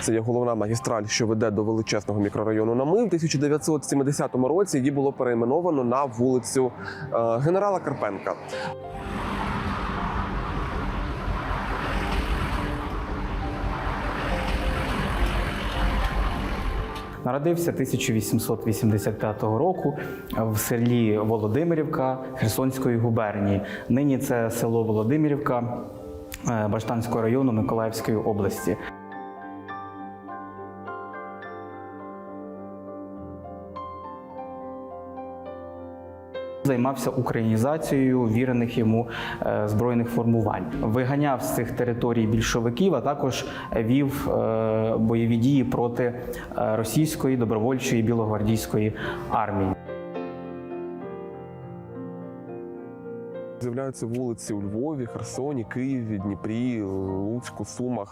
Це є головна магістраль, що веде до величезного мікрорайону Нами. В 1970 році її було перейменовано на вулицю е, генерала Карпенка. Народився 1885 року в селі Володимирівка Херсонської губернії. Нині це село Володимирівка е, Баштанського району Миколаївської області. Займався українізацією вірених йому е, збройних формувань, виганяв з цих територій більшовиків, а також вів е, бойові дії проти е, російської добровольчої білогвардійської армії. З'являються вулиці у Львові, Херсоні, Києві, Дніпрі, Луцьку, Сумах.